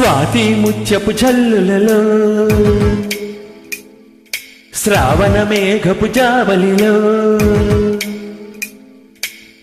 స్వాతి ముత్యపు జల్లులలో శ్రావణ మేఘపు జావలిలో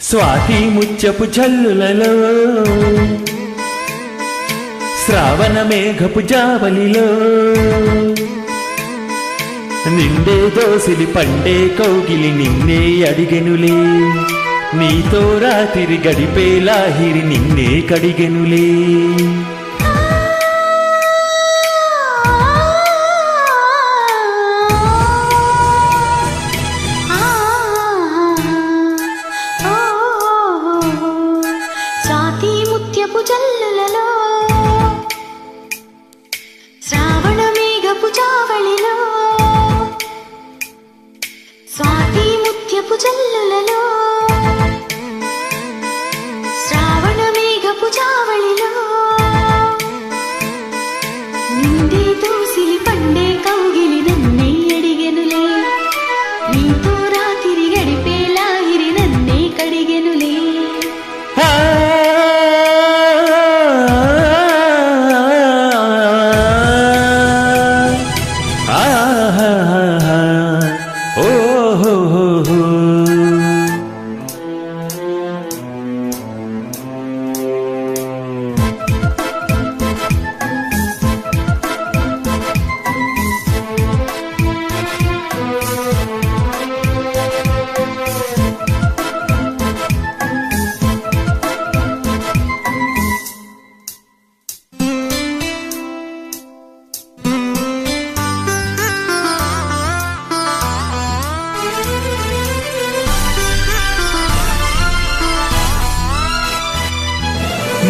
స్వాతి ముత్యపు జల్లులలో శ్రావణ మేఘపు జావలిలో నిండే దోసిలి పండే కౌగిలి నిన్నే అడిగెనులే. నీతో రాతిరి గడిపే లాహిరి నిన్నే కడిగెనులే. జల్లులలో శ్రావణ మేఘపు చావళిలో స్వాతి ముత్యపు జల్లులలో శ్రావణ మేఘపు చావళిలో నిండే దోసిలి పండే కౌగిలి నన్నే అడిగెనులే. నీతో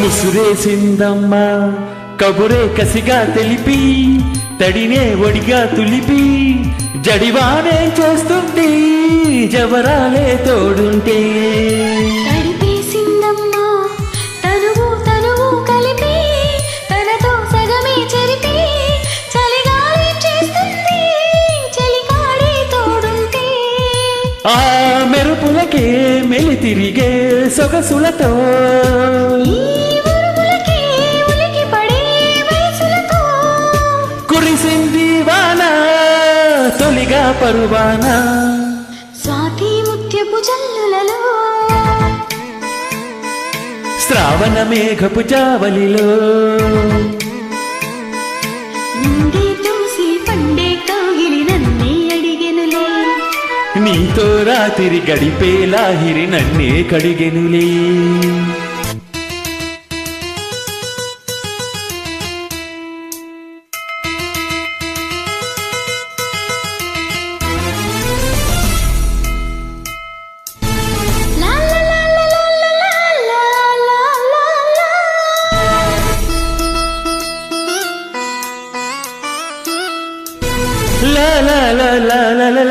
ముసురేసిందమ్మా. కబురే కసిగా తెలిపి తడినే ఒడిగా తులిపి జడివానే చేస్తుంది జవరాలే తోడుంటే. ఆ మెరుపులకే మెలి తిరిగే సొగసులతో. కురిసింది వాన తొలిగా పరువాన. స్వాతి ముత్యపు జల్లులలో. శ్రావణ మేఘపు జావలిలో. నీతో రాతిరి గడిపే లాహిరి నన్నే కడిగెనులే.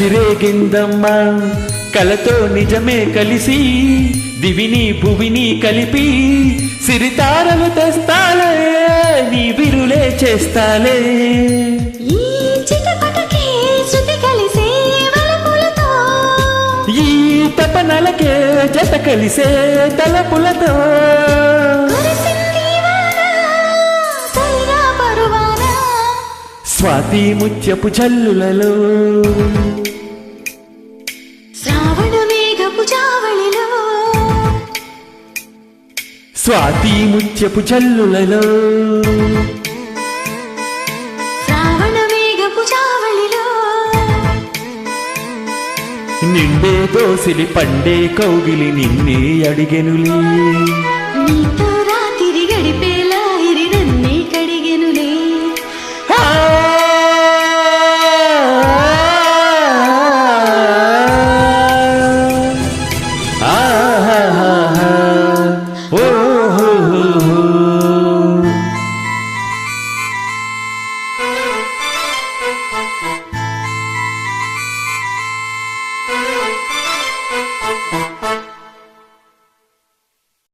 కసిరేగిందమ్మా కలతో నిజమే కలిసి దివిని భువిని కలిపి సిరితారలు తెస్తాలే నీ విరులే చేస్తాలే. ఈ తపనలకే జత కలిసే తలపులతో. స్వాతి ముత్యపు జల్లులలో స్వాతి ముత్యపు చల్లులలో. నిండే దోసిలి పండే కౌగిలి నిన్నే అడిగెనులే.